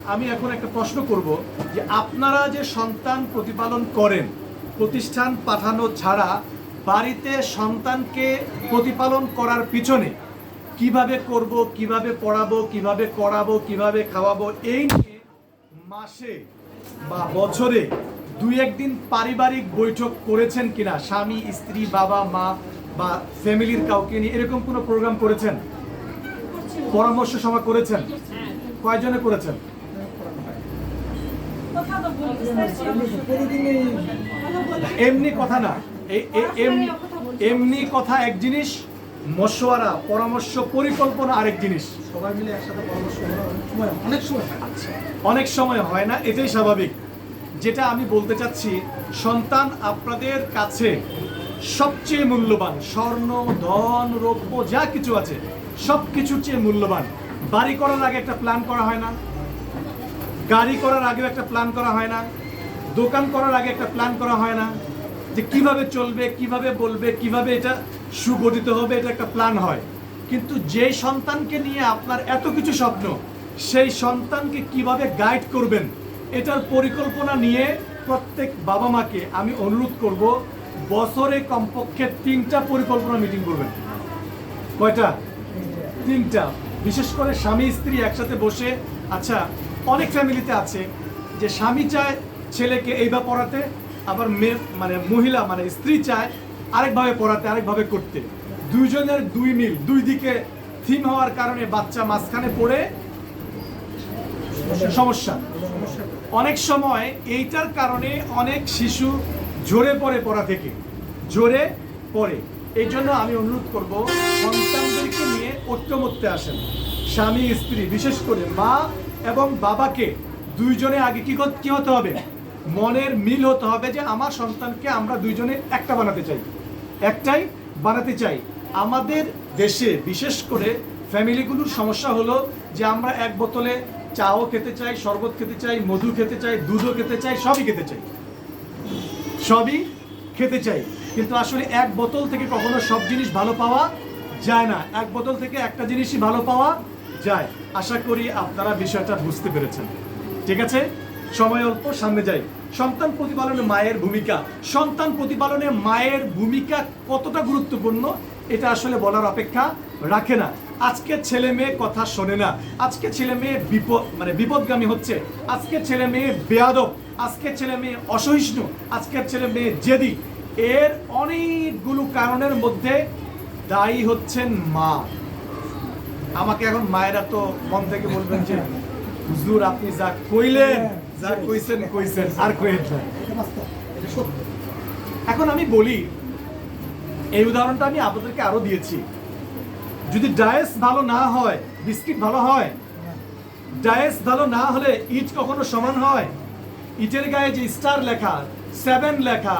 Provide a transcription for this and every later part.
আমি এখন একটা প্রশ্ন করব যে আপনারা যে সন্তান প্রতিপালন করেন প্রতিষ্ঠান পাঠানো ছাড়া বাড়িতে সন্তানকে প্রতিপালন করার পিছনে কীভাবে করব কীভাবে পড়াবো কীভাবে করাবো কীভাবে খাওয়াবো এই নিয়ে মাসে বা বছরে দুই একদিন পারিবারিক বৈঠক করেছেন কিনা স্বামী স্ত্রী বাবা মা বা ফ্যামিলির কাউকে নিয়ে এরকম কোনো প্রোগ্রাম করেছেন? পরামর্শ সভা করেছেন? কয়জনে করেছেন? এমনি কথা না। এমনি কথা এক জিনিস মশওয়ারা পরামর্শ পরিকল্পনা আরেক জিনিস। সবাই মিলে একসাথে পরামর্শ অনেক সময়। অনেক সময় হয়। না এটাই স্বাভাবিক। যেটা আমি বলতে চাচ্ছি সন্তান আপনাদের কাছে সবচেয়ে মূল্যবান স্বর্ণ ধন রৌপ্য যা কিছু আছে সব কিছুর চেয়ে মূল্যবান। বাড়ি করার আগে একটা প্ল্যান করা হয় না। গাড়ি করার আগেও একটা প্ল্যান করা হয় না, দোকান করার আগে একটা প্ল্যান করা হয় না, যে কীভাবে চলবে, কীভাবে বলবে, কীভাবে এটা সুগঠিত হবে, এটা একটা প্ল্যান হয়। কিন্তু যে সন্তানকে নিয়ে আপনার এত কিছু স্বপ্ন, সেই সন্তানকে কীভাবে গাইড করবেন, এটার পরিকল্পনা নিয়ে প্রত্যেক বাবা মাকে আমি অনুরোধ করব, বছরে কমপক্ষে তিনটা পরিকল্পনা মিটিং করবেন। কয়টা? তিনটা। বিশেষ করে স্বামী স্ত্রী একসাথে বসে আচ্ছা অনেক ফ্যামিলিতে আছে যে স্বামী চায় ছেলেকে এইভাবে পড়াতে, আবার মেয়ে মানে মহিলা মানে স্ত্রী চায় আরেকভাবে পড়াতে, আরেকভাবে করতে। দুইজনের দুই মিল, দুই দিকে থিম হওয়ার কারণে বাচ্চা মাঝখানে পড়ে সমস্যা। অনেক সময় এইটার কারণে অনেক শিশু ঝরে পড়ে পড়া থেকে ঝরে পড়ে। এই জন্য আমি অনুরোধ করব, সন্তানদেরকে নিয়ে ঐক্যমত্যে আসেন। স্বামী, স্ত্রী, বিশেষ করে মা এবং বাবাকে দুইজনে আগে কি কি হতে হবে? মনের মিল হতে হবে যে আমার সন্তানকে আমরা দুইজনে একটা বানাতে চাই। একটাই বানাতে চাই। আমাদের দেশে বিশেষ করে ফ্যামিলিগুলোর সমস্যা হলো যে আমরা এক বোতলে চাও খেতে চাই, শরবত খেতে চাই, মধু খেতে চাই, দুধও খেতে চাই, সবই খেতে চাই। সবই খেতে চাই। কিন্তু আসলে এক বোতল থেকে কখনো সব জিনিস ভালো পাওয়া যায় না। এক বোতল থেকে একটা জিনিসই ভালো পাওয়া যায়। আশা করি আপনারা বিষয়টা বুঝতে পেরেছেন। ঠিক আছে? সময় অল্প, সামনে যাই। সন্তান প্রতিপালনে মায়ের ভূমিকা। সন্তান প্রতিপালনে মায়ের ভূমিকা কতটা গুরুত্বপূর্ণ, এটা আসলে বলার অপেক্ষা রাখে না। আজকে ছেলে মেয়ে কথা শোনে না। আজকে ছেলে মেয়ে বিপদ মানে বিপদগামী হচ্ছে। আজকে ছেলে মেয়ে বেয়াদব। আজকের ছেলে মেয়ে অসহিষ্ণু। আজকের ছেলে মেয়ে জেদি। এর অনেকগুলো কারণের মধ্যে দায়ী হচ্ছেন মা। আমাকে এখন মায়েরা তো মন থেকে বলবেন যে, হুজুর, আপনি যা কইলেন, যা কইছেন কইছেন, আর কইেন এখন আমি বলি, এই উদাহরণটা আমি আপনাদেরকে আরও দিয়েছি। যদি ডায়েস ভালো না হয়, বিস্কিট ভালো হয়, ডায়েস ভালো না হলে ইট কখনো সমান হয়? ইটের গায়ে যে স্টার লেখা, সেভেন লেখা,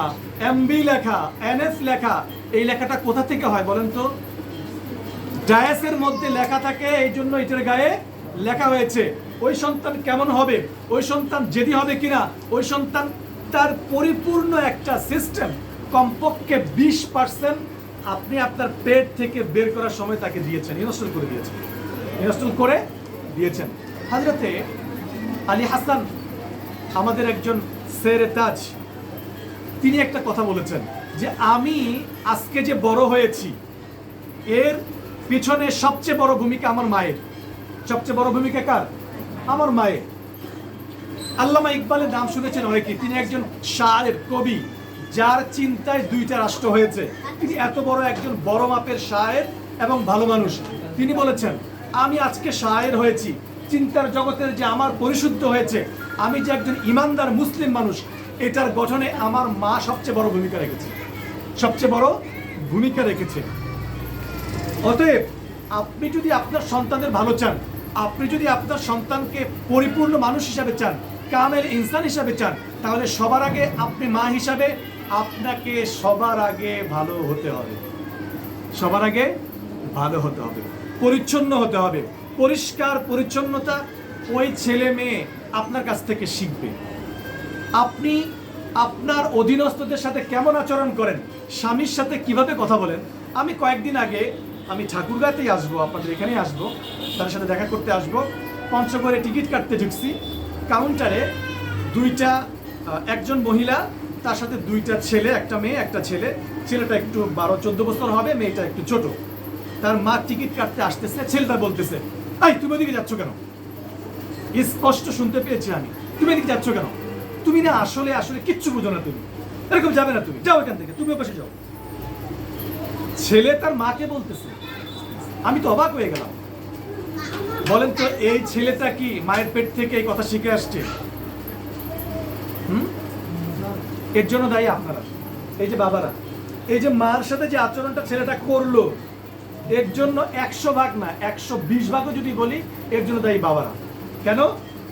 এমবি লেখা, এনএফ লেখা, এই লেখাটা কোথা থেকে হয় বলেন তো? ডায়াসের মধ্যে লেখা থাকে, এই জন্য এটার গায়ে লেখা হয়েছে, ওই সন্তান কেমন হবে, ওই সন্তান জেদি হবে কিনা, ওই সন্তান তার পরিপূর্ণ একটা সিস্টেম কমপক্ষে বিশ পার্সেন্ট আপনি আপনার পেট থেকে বের করার সময় তাকে দিয়েছেন, ইনস্টল করে দিয়েছেন, ইনস্টল করে দিয়েছেন। হাজরতে আলী হাসান, আমাদের একজন সেরে তাজ, তিনি একটা কথা বলেছেন যে, আমি আজকে যে বড় হয়েছি, এর পিছনে সবচেয়ে বড় ভূমিকা আমার মায়ের। সবচেয়ে বড় ভূমিকা কার? আমার মায়ের। আল্লামা ইকবালের নাম শুনেছেন অনেকে তিনি একজন শায়ের কবি, যার চিন্তায় দুইটা রাষ্ট্র হয়েছে। তিনি এত বড় একজন বড় মাপের শায়ের এবং ভালো মানুষ। তিনি বলেছেন, আমি আজকে শায়ের হয়েছি। চিন্তার জগতের যে আমার পরিশুদ্ধ হয়েছে, আমি যে একজন ইমানদার মুসলিম মানুষ, এটার গঠনে আমার মা সবচেয়ে বড় ভূমিকা রেখেছে। সবচেয়ে বড় ভূমিকা রেখেছে। অতএব, আপনি যদি আপনার সন্তানের ভালো চান, আপনি যদি আপনার সন্তানকে পরিপূর্ণ মানুষ হিসাবে চান, কামের ইনসান হিসাবে চান, তাহলে সবার আগে আপনি মা হিসাবে আপনাকে সবার আগে ভালো হতে হবে। সবার আগে ভালো হতে হবে। পরিচ্ছন্ন হতে হবে। পরিষ্কার পরিচ্ছন্নতা ওই ছেলে মেয়ে আপনার কাছ থেকে শিখবে। আপনি আপনার অধীনস্থদের সাথে কেমন আচরণ করেন? স্বামীর সাথে কীভাবে কথা বলেন? আমি কয়েকদিন আগে আমি ঠাকুরগাতেই আসব, আপনাদের এখানেই আসব তাদের সাথে দেখা করতে আসব। পঞ্চগড়ে টিকিট কাটতে ঢুকছি। কাউন্টারে দুইটা একজন মহিলা, তার সাথে দুইটা ছেলে, একটা মেয়ে, একটা ছেলে। ছেলেটা একটু বারো, চোদ্দ বছর হবে, মেয়েটা একটু ছোট। তার মা টিকিট কাটতে আসতেছে ছেলেটা বলতেছে, এই, তুমি ওদিকে যাচ্ছ কেন? স্পষ্ট শুনতে পেয়েছি আমি, তুমি এদিকে যাচ্ছ কেন? তুমি না আসলে আসলে কিচ্ছু বুঝো না তুমি। এরকম যাবে না তুমি। যাও এখান থেকে, তুমি ওপাশে যাও। ছেলে তার মাকে বলতেছে। আমি তো অবাক হয়ে গেলাম। বলেন তো, এই ছেলেটা কি মায়ের পেট থেকে এই কথা শিখে আসছে? হুম? এর জন্য দায়ী আপনারা। এই যে বাবারা, এই যে মার সাথে যে আচরণটা ছেলেটা করল, এর জন্য একশো ভাগ না, একশো বিশ ভাগও যদি বলি, এর জন্য দায়ী বাবারা। কেন?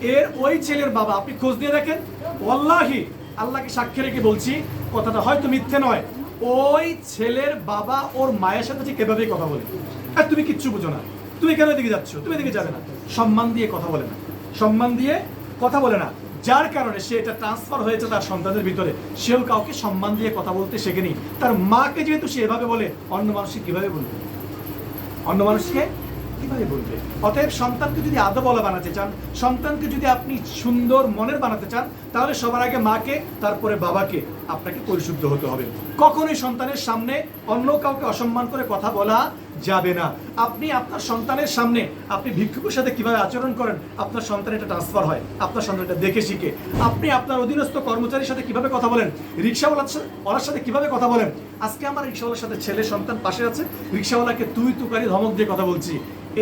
এর ওই ছেলের বাবা, আপনি খোঁজ দিয়ে দেখেন? ওয়াল্লাহি, আল্লাহকে সাক্ষী রেখে বলছি, কথাটা হয়তো মিথ্যে নয় ওই ছেলের বাবা ওর মায়ের সাথে ঠিক এভাবেই কথা বলে? আর তুমি কিচ্ছু বুঝো না। তুমি কেন এদিকে যাচ্ছ? তুমি এদিকে যাবে না। সম্মান দিয়ে কথা বলে না। সম্মান দিয়ে কথা বলে না। যার কারণে সে এটা ট্রান্সফার হয়েছে তার সন্তানের ভিতরে। সেও কাউকে সম্মান দিয়ে কথা বলতে শেখেনি। তার মাকে যেহেতু সে এভাবে বলে, অন্য মানুষকে কীভাবে বলবে? অন্য মানুষকে কীভাবে বলবে? অতএব সন্তানকে যদি আদো বলা বানাতে চান, সন্তানকে যদি আপনি সুন্দর মনের বানাতে চান, তাহলে সবার আগে মাকে, তারপরে বাবাকে আপনাকে পরিশুদ্ধ হতে হবে। কখনোই সন্তানের সামনে অন্য কাউকে অসম্মান করে কথা বলা যাবে না। আপনি আপনার সন্তানের সামনে, আপনি ভিক্ষুকের সাথে কীভাবে আচরণ করেন? আপনার সন্তান এটা ট্রান্সফার হয়। আপনার সন্তান এটা দেখে শিখে। আপনি আপনার অধীনস্থ কর্মচারীর সাথে কীভাবে কথা বলেন? রিক্সাওয়ালার সাথে সাথে কীভাবে কথা বলেন? আজকে আমার রিক্সাওয়ালার সাথে ছেলে সন্তান পাশে আছে। রিক্সাওয়ালাকে তুই তুকারি ধমক দিয়ে কথা বলছি।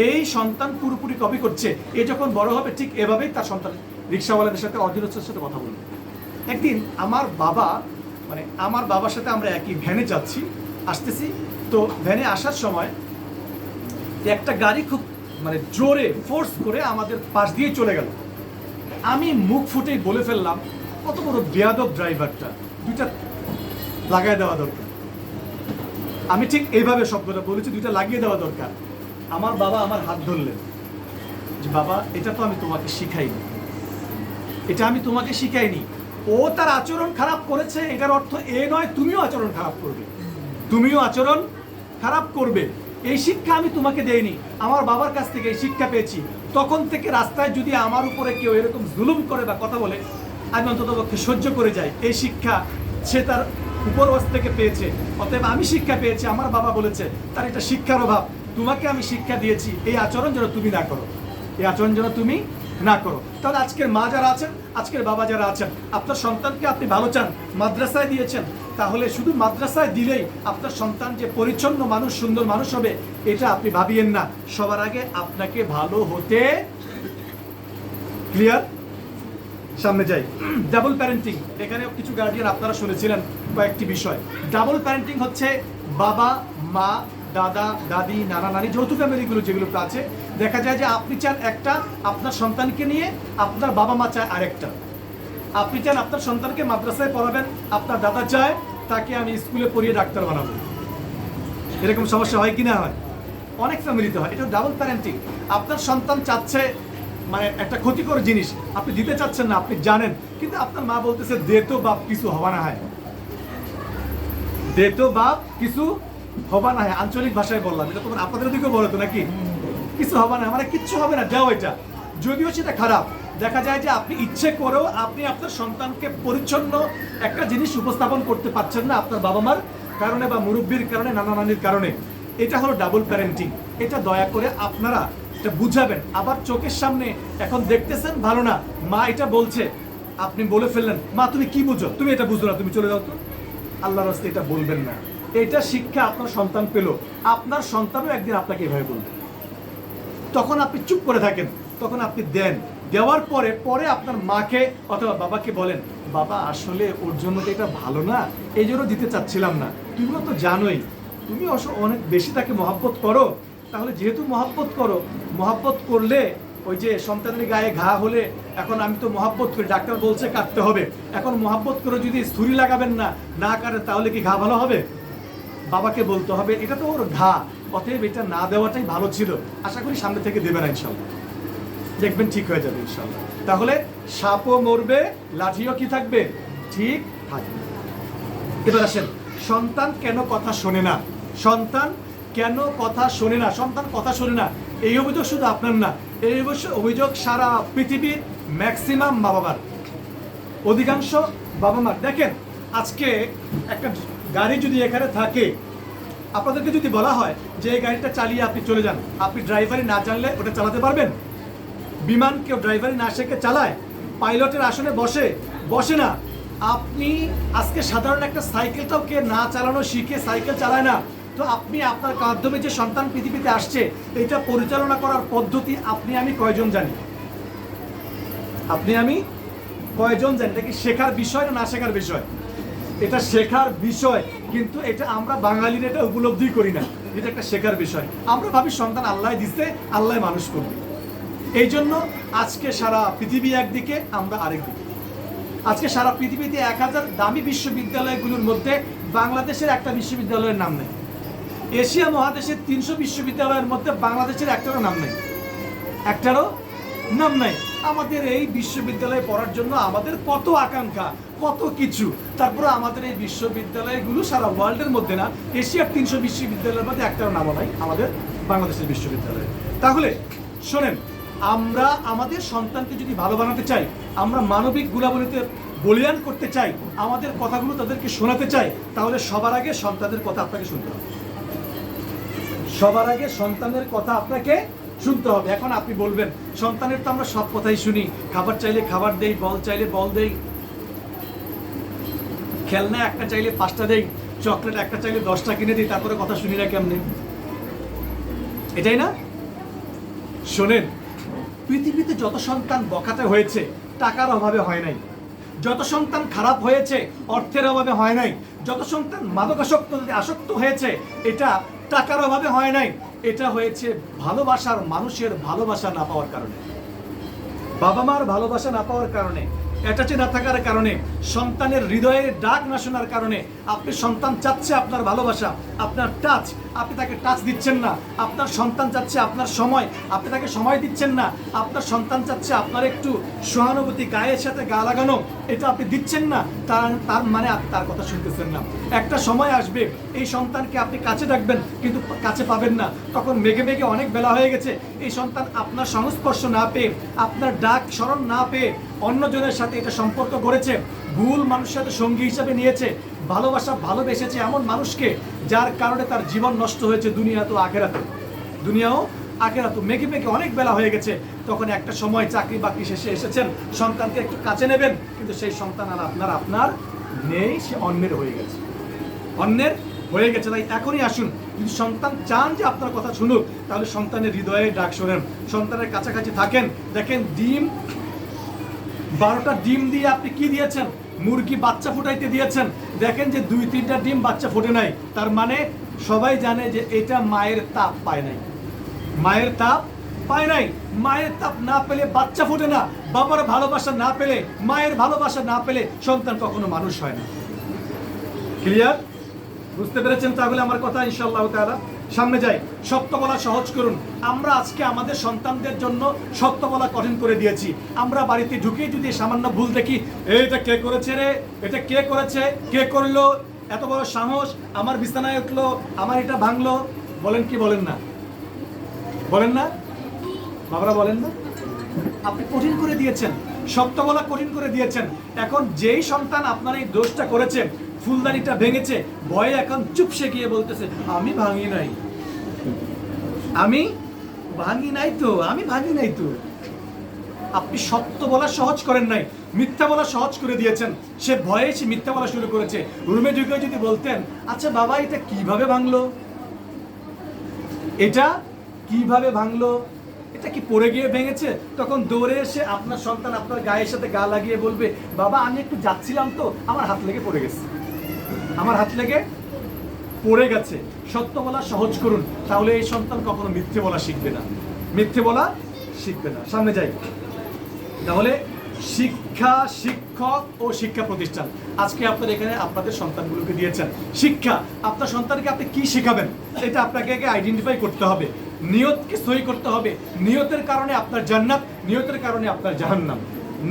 এই সন্তান পুরোপুরি কপি করছে। এ যখন বড় হবে, ঠিক এভাবেই তার সন্তান রিক্সাওয়ালাদের সাথে অধীনস্থের সাথে কথা বলবে। একদিন আমার বাবা মানে আমার বাবার সাথে আমরা একই ভ্যানে যাচ্ছি, আসতেছি। তো ভ্যানে আসার সময় একটা গাড়ি খুব মানে জোরে ফোর্স করে আমাদের পাশ দিয়ে চলে গেল। আমি মুখ ফুটেই বলে ফেললাম, কত বড় বেয়াদব ড্রাইভারটা দুইটা লাগাই দেওয়া দরকার। আমি ঠিক এইভাবে শব্দটা বলেছি, দুইটা লাগিয়ে দেওয়া দরকার। আমার বাবা আমার হাত ধরলেন। যে, বাবা, এটা তো আমি তোমাকে শিখাইনি। এটা আমি তোমাকে শিখাইনি। ও তার আচরণ খারাপ করেছে, এটার অর্থ এ নয়, তুমিও আচরণ খারাপ করবে। তুমিও আচরণ খারাপ করবে। এই শিক্ষা আমি তোমাকে দেইনি। আমার বাবার কাছ থেকে এই শিক্ষা পেয়েছি। তখন থেকে রাস্তায় যদি আমার উপরে কেউ এরকম জুলুম করে বা কথা বলে, আমি অন্ততপক্ষে সহ্য করে যাই। এই শিক্ষা সে তার উপরবাস থেকে পেয়েছে। অতএব আমি শিক্ষা পেয়েছি, আমার বাবা বলেছে, তার এটা শিক্ষার অভাব। তোমাকে আমি শিক্ষা দিয়েছি। এই আচরণ যেন তুমি না করো। এই আচরণ যেন তুমি না করো। তাহলে আজকের মা যারা আছেন, আজকের বাবা যারা আছেন, আপনার সন্তানকে আপনি ভালো চান, মাদ্রাসায় দিয়েছেন, তাহলে শুধু মাদ্রাসায় দিলেই আপনার সন্তান যে পরিচ্ছন্ন মানুষ, সুন্দর মানুষ হবে, এটা আপনি ভাবিয়েন না। সবার আগে আপনাকে ভালো হতে ক্লিয়ার সামনে যাই। ডাবল প্যারেন্টিং এখানে কিছু গার্ডিয়ান আপনারা শুনেছিলেন কয়েকটি বিষয়। ডাবল প্যারেন্টিং হচ্ছে বাবা, মা, দাদা, দাদি, নানা, নানি, যৌথ ফ্যামিলিগুলো যেগুলো আছে দেখা যায় যে আপনি চান একটা আপনার সন্তানকে নিয়ে আপনার বাবা মা চায় আরেকটা। আপনি চান আপনার সন্তানকে মাদ্রাসায় পড়াবেন, আপনার দাদা চায় তাকে আমি স্কুলে পড়িয়ে ডাক্তার বানাবো। এরকম সমস্যা হয় কি না হয়? অনেক ফ্যামিলিতে হয়। এটা ডাবল প্যারেন্টিং আপনার সন্তান চাচ্ছে মানে একটা ক্ষতিকর জিনিস, আপনি দিতে চাচ্ছেন না, আপনি জানেন, কিন্তু আপনার মা বলতেছে, দে তো বাপ, কিছু হবা না হয়। দে তো বাপ, কিছু হবা না হয়। আঞ্চলিক ভাষায় বললাম। এটা তোমার, আপনাদের দিকেও বলো তো নাকি? কিছু হবে না মানে কিচ্ছু হবে না, যাও এটা। যদিও সেটা খারাপ। দেখা যায় যে আপনি ইচ্ছে করেও আপনি আপনার সন্তানকে পরিচ্ছন্ন একটা জিনিস উপস্থাপন করতে পারছেন না আপনার বাবা মার কারণে বা মুরব্বীর কারণে নানা নানির কারণে। এটা হলো ডাবল প্যারেন্টিং এটা দয়া করে আপনারা এটা বুঝাবেন। আবার চোখের সামনে এখন দেখতেছেন, ভালো না। মা এটা বলছে। আপনি বলে ফেললেন, মা, তুমি কি বুঝো? তুমি এটা বুঝো না, তুমি চলে যাও তো। আল্লাহ রাস্তে এটা বলবেন না। এটা শিক্ষা আপনার সন্তান পেল। আপনার সন্তানও একদিন আপনাকে এভাবে বলবে। তখন আপনি চুপ করে থাকেন, তখন আপনি দেন। দেওয়ার পরে পরে আপনার মাকে অথবা বাবাকে বলেন, বাবা, আসলে ওর জন্য তো এটা ভালো না, এই জন্য দিতে চাচ্ছিলাম না। তুমিও তো জানোই, তুমি অস- অনেক বেশি তাকে মহাব্বত করো। তাহলে যেহেতু মহাব্বত করো, মহাব্বত করলে ওই যে সন্তানের গায়ে ঘা হলে এখন আমি তো মহাব্বত করি, ডাক্তার বলছে কাটতে হবে। এখন মহাব্বত করে যদি ছুরি লাগাবেন না না কাটে তাহলে কি ঘা ভালো হবে? বাবাকে বলতে হবে, এটা তো ওর ঘা। অতএব এটা না দেওয়াটাই ভালো ছিল। আশা করি সামনে থেকে দেবে না ইনশাল্লাহ। দেখবেন ঠিক হয়ে যাবে ইনশাল্লাহ। তাহলে সাপও মরবে, লাঠিও কি থাকবে? ঠিক থাকবে। এবার আসেন, সন্তান কেন কথা শোনে না? সন্তান কেন কথা শোনে না? সন্তান কথা শোনে না। এই অভিযোগ শুধু আপনার না। এই অভিযোগ সারা পৃথিবীর ম্যাক্সিমাম বাবা মার অধিকাংশ বাবা মার দেখেন, আজকে একটা গাড়ি যদি এখানে থাকে, আপনাদেরকে যদি বলা হয় যে এই গাড়িটা চালিয়ে আপনি চলে যান, আপনি ড্রাইভারি না জানলে ওটা চালাতে পারবেন? বিমান কেউ ড্রাইভারি না শেখে চালায়, পাইলটের আসনে বসে বসে না। আপনি আজকে সাধারণ একটা সাইকেলটাও কে না চালানো শিখে সাইকেল চালায় না। তো আপনি আপনার মাধ্যমে যে সন্তান পৃথিবীতে আসছে, এটা পরিচালনা করার পদ্ধতি আপনি আমি কয়জন জানি? আপনি আমি কয়জন জানি? এটা কি শেখার বিষয় না না শেখার বিষয়? এটা শেখার বিষয়, কিন্তু এটা আমরা বাঙালির এটা উপলব্ধি করি না। এটা একটা শেখার বিষয়। আমরা ভাবি সন্তান আল্লাহ দিচ্ছে আল্লাহ মানুষ করবে। এই জন্য আজকে সারা পৃথিবী একদিকে, আমরা আরেকদিকে আজকে সারা পৃথিবীতে এক হাজার দামি বিশ্ববিদ্যালয়গুলোর মধ্যে বাংলাদেশের একটা বিশ্ববিদ্যালয়ের নাম নেই। এশিয়া মহাদেশের তিনশো বিশ্ববিদ্যালয়ের মধ্যে বাংলাদেশের একটারও নাম নেই। একটারও নাম নাই। আমাদের এই বিশ্ববিদ্যালয়ে পড়ার জন্য আমাদের কত আকাঙ্ক্ষা। কত কিছু। তারপরে আমাদের এই বিশ্ববিদ্যালয়গুলো সারা ওয়ার্ল্ডের মধ্যে না, এশিয়ার তিনশো বিশ্ববিদ্যালয়ের মধ্যে একটারও নামও নাই আমাদের বাংলাদেশের বিশ্ববিদ্যালয়ে। তাহলে শোনেন, আমরা আমাদের সন্তানকে যদি ভালো বানাতে চাই, আমরা মানবিক গুণাবলীতে বলিয়ান করতে চাই, আমাদের কথাগুলো তাদেরকে শোনাতে চাই, তাহলে সবার আগে সন্তানের কথা আপনাকে শুনতে হবে। সবার আগে সন্তানের কথা আপনাকে শুনতে হবে। এখন আপনি বলবেন, সন্তানের তো আমরা সব কথাই শুনি, খাবার চাইলে খাবার দেই, বল চাইলে বল দেই খেলনা একটা চাইলে পাঁচটা দেই, চকলেট একটা চাইলে দশটা কিনে দিই, তারপরে কথা শুনি না কেমনে? এটাই না? শোনেন, পৃথিবীতে যত সন্তান বখাতে হয়েছে, টাকার অভাবে হয় নাই। যত সন্তান খারাপ হয়েছে, অর্থের অভাবে হয় নাই। যত সন্তান মাদকাসক্ত, আসক্ত হয়েছে, এটা টাকার অভাবে হয় নাই। এটা হয়েছে ভালোবাসার মানুষের ভালোবাসা না পাওয়ার কারণে। বাবা মার ভালোবাসা না পাওয়ার কারণে অ্যাটাচে না থাকার কারণে, সন্তানের হৃদয়ের ডাক না শোনার কারণে আপনি সন্তান চাচ্ছে আপনার ভালোবাসা, আপনার টাচ আপনি তাকে টাচ দিচ্ছেন না। আপনার সন্তান চাচ্ছে আপনার সময়, আপনি তাকে সময় দিচ্ছেন না। আপনার সন্তান চাচ্ছে আপনার একটু সহানুভূতি, গায়ের সাথে গা লাগানো, এটা আপনি দিচ্ছেন না। তার তার মানে আপনি তার কথা শুনতেছেন না। একটা সময় আসবে, এই সন্তানকে আপনি কাছে ডাকবেন, কিন্তু কাছে পাবেন না। তখন মেঘে মেঘে অনেক বেলা হয়ে গেছে। এই সন্তান আপনার সংস্পর্শ না পেয়ে, আপনার ডাক স্মরণ না পেয়ে অন্যজনের সাথে এটা সম্পর্ক গড়েছে, ভুল মানুষের সাথে সঙ্গী হিসাবে নিয়েছে, ভালোবাসা ভালোবেসেছে এমন মানুষকে যার কারণে তার জীবন নষ্ট হয়েছে দুনিয়া তো আখেরাতে। দুনিয়াও আখেরা তো মেঘে মেঘে অনেক বেলা হয়ে গেছে, তখন একটা সময় চাকরি বাকরি শেষে এসেছেন, সন্তানকে একটু কাছে নেবেন, কিন্তু সেই সন্তান আর আপনার আপনার নেই, সে অন্যের হয়ে গেছে। অন্যের হয়ে গেছে, তাই এখনই আসুন। যদি সন্তান চান যে আপনার কথা শুনুক, তাহলে সন্তানের হৃদয়ে ডাক শোনেন। সন্তানের কাছাকাছি থাকেন, দেখেন ডিম বারোটা ডিম দিয়ে আপনি কি দিয়েছেন? মুরগি বাচ্চা ফুটাইতে দিয়েছেন। দেখেন যে দুই, তিনটা ডিম বাচ্চা ফুটে নাই। তার মানে সবাই জানে যে এটা মায়ের তাপ পায় নাই। মায়ের তাপ পায় নাই। মায়ের তাপ না পেলে বাচ্চা ফোটে না। বাবার ভালোবাসা না পেলে, মায়ের ভালোবাসা না পেলে সন্তান কখনো মানুষ হয় না। ক্লিয়ার বুঝতে পেরেছেন তাহলে আমার কথা, ইনশাআল্লাহ তাআলা? সামনে যাই, সত্য বলা সহজ করুন। আমরা আজকে আমাদের সন্তানদের জন্য সত্য বলা কঠিন করে দিয়েছি। আমরা বাড়িতে ঢুকে যদি সামান্য ভুল দেখি এটা কে করেছে রে? এটা কে করেছে? কে করল? এত বড় সাহস, আমার বিছানায় উঠল, আমার এটা ভাঙলো। বলেন কি বলেন না? বলেন না? বাবারা বলেন না? আপনি কঠিন করে দিয়েছেন। সত্য বলা কঠিন করে দিয়েছেন। এখন যেই সন্তান আপনার এই দোষটা করেছে ফুলদানিটা ভেঙেছে, ভয়ে এখন চুপসে গিয়ে বলতেছে, আমি ভাঙি নাই। আমি? ভাঙি নাই তো, আমি ভাঙি নাই তো। আপনি সত্য বলা সহজ করেন নাই, মিথ্যা বলা সহজ করে দিয়েছেন। সে ভয়ে সে মিথ্যা বলা শুরু করেছে। রুমে ঢুকে যদি বলতেন আচ্ছা বাবা, এটা কীভাবে ভাঙলো? এটা কীভাবে ভাঙলো? এটা কি পড়ে গিয়ে ভেঙেছে? তখন দৌড়ে এসে আপনার সন্তান আপনার গায়ের সাথে গা লাগিয়ে বলবে, বাবা, আমি একটু যাচ্ছিলাম তো, আমার হাত লেগে পড়ে গেছে। আমার হাত লেগে পড়ে গেছে। সত্য বলা সহজ করুন, তাহলে এই সন্তান কখনো মিথ্যে বলা শিখবে না। মিথ্যে বলা শিখবে না। সামনে যাই। তাহলে শিক্ষা, শিক্ষক ও শিক্ষা প্রতিষ্ঠান। আজকে আপনার এখানে আপনাদের সন্তানগুলোকে দিয়েছেন। শিক্ষা, আপনার সন্তানকে আপনি কি শেখাবেন? এটা আপনাকে আগে আইডেন্টিফাই করতে হবে। নিয়তকে সই করতে হবে। নিয়তের কারণে আপনার জান্নাত, নিয়তের কারণে আপনার জাহান্নাম।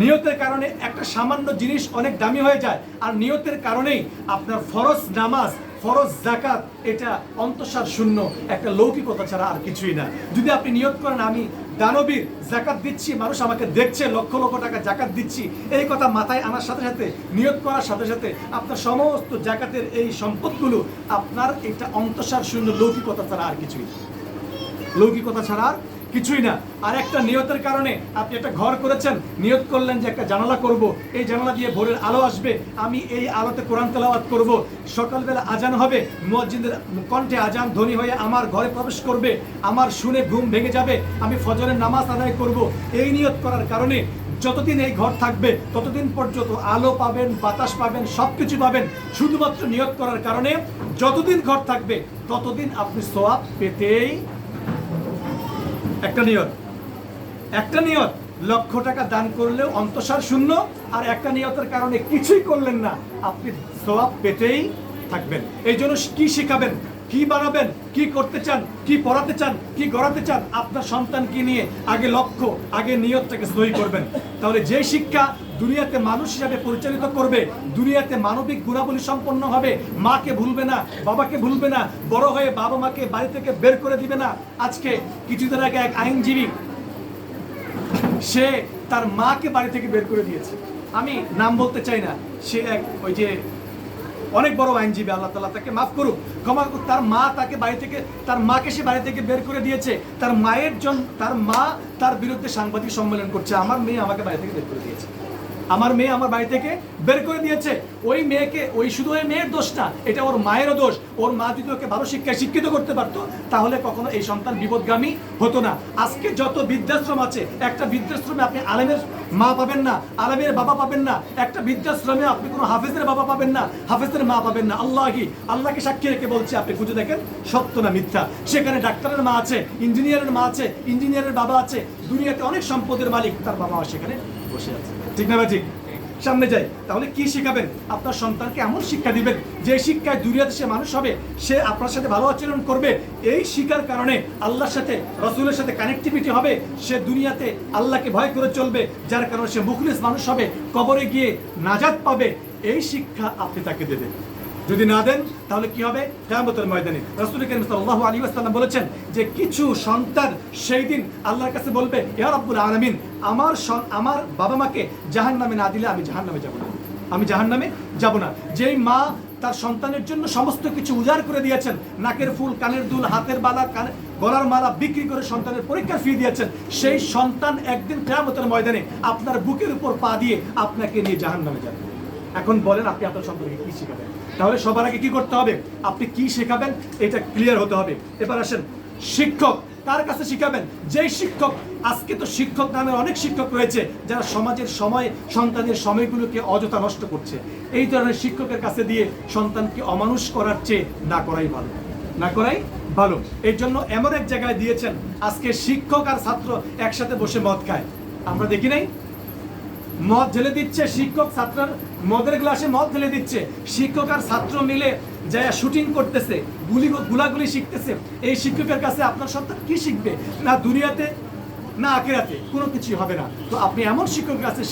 নিয়তের কারণে একটা সামান্য জিনিস অনেক দামি হয়ে যায়। আর নিয়তের কারণেই আপনার ফরজ নামাজ, ফরজ জাকাত এটা অন্তঃসার শূন্য, একটা লৌকিকতা ছাড়া আর কিছুই না। যদি আপনি নিয়ত করেন, আমি দানবীর জাকাত দিচ্ছি, মানুষ আমাকে দেখছে, লক্ষ লক্ষ টাকা জাকাত দিচ্ছি, এই কথা মাথায় আনার সাথে সাথে নিয়োগ করার সাথে সাথে আপনার সমস্ত জাকাতের এই সম্পদগুলো, আপনার এটা অন্তঃসার শূন্য লৌকিকতা ছাড়া আর কিছুই লৌকিকতা ছাড়া আর কিছুই না। আর একটা নিয়তের কারণে আপনি একটা ঘর করেছেন, নিয়ত করলেন যে একটা জানালা করব। এই জানালা দিয়ে ভোরের আলো আসবে। আমি এই আলোতে কোরআন তেলাওয়াত করব। সকালবেলা আজান হবে, মুয়াজ্জিনদের কণ্ঠে আজান ধ্বনি হয়ে আমার ঘরে প্রবেশ করবে। আমার শুনে ঘুম ভেঙে যাবে। আমি ফজরের নামাজ আদায় করব। এই নিয়ত করার কারণে যতদিন এই ঘর থাকবে, ততদিন পর্যন্ত আলো পাবেন, বাতাস পাবেন সব কিছু পাবেন। শুধুমাত্র নিয়ত করার কারণে যতদিন ঘর থাকবে, ততদিন আপনি সোয়াব পেতেই একটা নিয়ত। একটা নিয়ত, লক্ষ টাকা দান করলেও অন্তঃসার শূন্য, আর একটা নিয়তের কারণে কিছুই করলেন না। আপনি সবাব পেতেই থাকবেন। এই জন্য কি শেখাবেন? কি বানাবেন? কি করতে চান? কি পড়াতে চান? কি গড়াতে চান? আপনার সন্তানকে নিয়ে আগে লক্ষ্য, আগে নিয়তটাকে সহি করবেন। তাহলে যে শিক্ষা দুনিয়াতে মানুষ হিসাবে পরিচালিত করবে, দুনিয়াতে মানবিক গুণাবলী সম্পন্ন হবে। মাকে ভুলবে না, বাবাকে ভুলবে না, বড় হয়ে বাবা মাকে বাড়ি থেকে বের করে দিবে না। আজকে কিছুদিন আগে এক আইনজীবী, সে তার মাকে বাড়ি থেকে বের করে দিয়েছে। আমি নাম বলতে চাই না, সে এক ওই যে অনেক বড় আইনজীবী, আল্লাহ তালা তাকে মাফ করুক। ক্ষমা তার মা তাকে বাড়ি থেকে, তার মাকে সে বাড়ি থেকে বের করে দিয়েছে। তার মায়ের জন্য তার মা তার বিরুদ্ধে সাংবাদিক সম্মেলন করছে। আমার মেয়ে আমাকে বাড়ি থেকে বের করে দিয়েছে। আমার মেয়ে আমার বাড়ি থেকে বের করে দিয়েছে। ওই মেয়েকে, ওই শুধু ওই মেয়ের দোষ না এটা ওর মায়েরও দোষ। ওর মা যদি ওকে ভালো শিক্ষায় শিক্ষিত করতে পারতো, তাহলে কখনো এই সন্তান বিপদগামী হতো না। আজকে যত বৃদ্ধাশ্রম আছে, একটা বৃদ্ধাশ্রমে আপনি আলেমের মা পাবেন না, আলেমের বাবা পাবেন না, একটা বৃদ্ধাশ্রমে আপনি কোনো হাফেজের বাবা পাবেন না, হাফেজের মা পাবেন না। আল্লাহি, আল্লাহকে সাক্ষী রেখে বলছে, আপনি খুঁজে দেখেন, সত্য না মিথ্যা? সেখানে ডাক্তারের মা আছে, ইঞ্জিনিয়ারের মা আছে, ইঞ্জিনিয়ারের বাবা আছে দুনিয়াতে অনেক সম্পদের মালিক তার বাবা সেখানে বসে আছে। ঠিক না ঠিক। সামনে যাই। তাহলে কি শিখাবেন? আপনার সন্তানকে এমন শিক্ষা দিবেন, যে শিক্ষায় দুনিয়াতে সে মানুষ হবে, সে আপনার সাথে ভালো আচরণ করবে। এই শিকার কারণে আল্লাহর সাথে, রসুলের সাথে কানেক্টিভিটি হবে। সে দুনিয়াতে আল্লাহকে ভয় করে চলবে, যার কারণে সে মুখলিস মানুষ হবে, কবরে গিয়ে নাজাত পাবে। এই শিক্ষা আপনি তাকে দেবেন। যদি না দেন, তাহলে কি হবে? কেয়ামতের ময়দানে। রাসূল করিম সাল্লাল্লাহু আলাইহি ওয়াসাল্লাম বলেছেন যে কিছু সন্তান সেই দিন আল্লাহর কাছে বলবে, ইয়া রাব্বুল আলামিন, আমার আমার বাবা মাকে জাহান্নামে না দিলে আমি জাহান্নামে যাব না। আমি জাহান্নামে যাব না। যেই মা তার সন্তানের জন্য সমস্ত কিছু উজাড় করে দিয়েছেন, নাকের ফুল, কানের দুল, হাতের বালা, কানে, গলার মালা বিক্রি করে সন্তানের পরীক্ষার ফি দিয়েছেন, সেই সন্তান একদিন কেয়ামতের ময়দানে আপনার বুকের উপর পা দিয়ে আপনাকে নিয়ে জাহান্নামে যাবে। এখন বলেন আপনি আপনার সম্পর্কে কি শেখাবেন? তাহলে সবার আগে কি করতে হবে? আপনি কি শেখাবেন? এটা ক্লিয়ার হতে হবে। এবার আসেন, শিক্ষক তার কাছে শিখাবেন? যেই শিক্ষক, আজকে তো শিক্ষক নামে অনেক শিক্ষক রয়েছে, যারা সমাজের সময়, সন্তানের সময়গুলোকে অযথা নষ্ট করছে। এই ধরনের শিক্ষকের কাছে দিয়ে সন্তানকে অমানুষ করার চেয়ে না করাই ভালো। না করাই ভালো। এর জন্য এমন এক জায়গায় দিয়েছেন, আজকে শিক্ষক আর ছাত্র একসাথে বসে মদ খায়। আমরা দেখি নাই? মদ ঢেলে দিচ্ছে, শিক্ষক ছাত্রের মদের গ্লাসে মদ ঢেলে দিচ্ছে। শিক্ষক আর ছাত্র মিলে যায় শুটিং করতেছে, গুলি গুলাগুলি শিখতেছে। এই শিক্ষকের কাছে আপনার সন্তান কি শিখবে? না দুনিয়াতে, না আকেরাতে কোনো কিছুই হবে না। তো আপনি এমন শিক্ষকের কাছে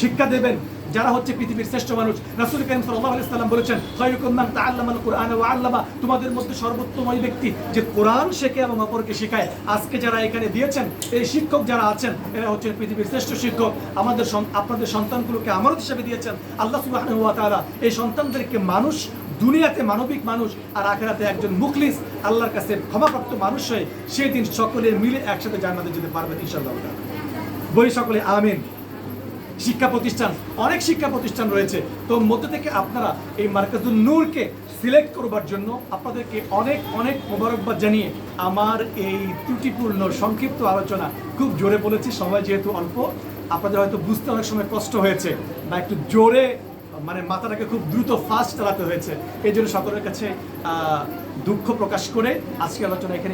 শিক্ষা দেবেন যারা হচ্ছে পৃথিবীর শ্রেষ্ঠ মানুষ, রাসূল করিম সাল্লাল্লাহু সাল্লাম বলেছেন, খায়রুকুম মান তাআল্লামাল কুরআন ওয়া আল্লামা। তোমাদের মধ্যে সর্বোত্তম ওই ব্যক্তি যে কোরআন শেখে এবং অপরকে শেখায়। আজকে যারা এখানে দিয়েছেন, এই শিক্ষক যারা আছেন, এরা হচ্ছেন পৃথিবীর শ্রেষ্ঠ শিক্ষক। আমাদের আপনাদের সন্তানগুলোকে আমানত হিসেবে দিয়েছেন। আল্লাহ ওয়া এই সন্তানদেরকে মানুষ, দুনিয়াতে মানবিক মানুষ আর আখেরাতে একজন মুখলিস, আল্লাহর কাছে ক্ষমাপ্রাপ্ত মানুষ হয়ে সেই দিন সকলে মিলে একসাথে জান্নাতে যেতে পারবেন ইনশাআল্লাহ। বলি সকলে, আমিন। শিক্ষা প্রতিষ্ঠান, অনেক শিক্ষা প্রতিষ্ঠান রয়েছে। তো মধ্যে থেকে আপনারা এই মার্কাজুল নূরকে সিলেক্ট করবার জন্য আপনাদেরকে অনেক অনেক মোবারকবাদ জানিয়ে আমার এই ত্রুটিপূর্ণ সংক্ষিপ্ত আলোচনা খুব জোরে বলেছি, সময় যেহেতু অল্প, আপনাদের হয়তো বুঝতে অনেক সময় কষ্ট হয়েছে বা একটু জোরে মানে মাথাটাকে খুব দ্রুত ফাস্ট চালাতে হয়েছে। এই জন্য সকলের কাছে দুঃখ প্রকাশ করে আজকে আলোচনা এখানে